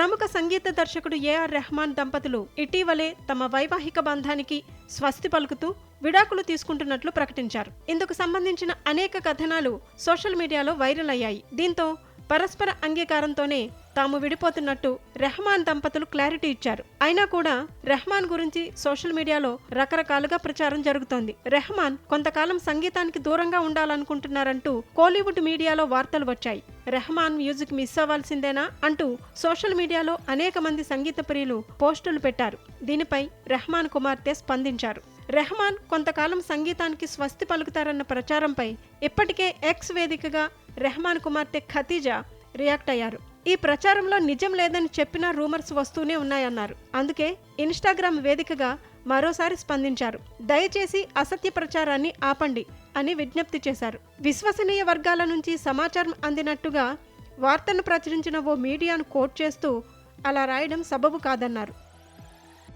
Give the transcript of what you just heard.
ప్రముఖ సంగీత దర్శకుడు ఏఆర్ రెహమాన్ దంపతులు ఇటీవలే తమ వైవాహిక బంధానికి స్వస్తి పలుకుతూ విడాకులు తీసుకుంటున్నట్లు ప్రకటించారు. ఇందుకు సంబంధించిన అనేక కథనాలు సోషల్ మీడియాలో వైరల్ అయ్యాయి. దీంతో పరస్పర అంగీకారంతోనే తాము విడిపోతున్నట్టు రెహమాన్ దంపతులు క్లారిటీ ఇచ్చారు. అయినా కూడా రెహమాన్ గురించి సోషల్ మీడియాలో రకరకాలుగా ప్రచారం జరుగుతోంది. రెహమాన్ కొంతకాలం సంగీతానికి దూరంగా ఉండాలనుకుంటున్నారంటూ కోలీవుడ్ మీడియాలో వార్తలు వచ్చాయి. రెహమాన్ మ్యూజిక్ మిస్ అవ్వాల్సిందేనా అంటూ సోషల్ మీడియాలో అనేక మంది సంగీత ప్రియులు పోస్టులు పెట్టారు. దీనిపై రెహమాన్ కుమార్తె స్పందించారు. రెహమాన్ కొంతకాలం సంగీతానికి స్వస్తి పలుకుతారన్న ప్రచారంపై ఇప్పటికే ఎక్స్ వేదికగా రెహమాన్ కుమార్తె ఖతీజా రియాక్ట్ అయ్యారు. ఈ ప్రచారంలో నిజం లేదని చెప్పినా రూమర్స్ వస్తూనే ఉన్నాయన్నారు. అందుకే ఇన్స్టాగ్రామ్ వేదికగా మరోసారి స్పందించారు. దయచేసి అసత్య ప్రచారాన్ని ఆపండి అని విజ్ఞప్తి చేశారు. విశ్వసనీయ వర్గాల నుంచి సమాచారం అందినట్టుగా వార్తను ప్రచురించిన ఓ మీడియాను కోట్ చేస్తూ అలా రాయడం సబబు కాదన్నారు.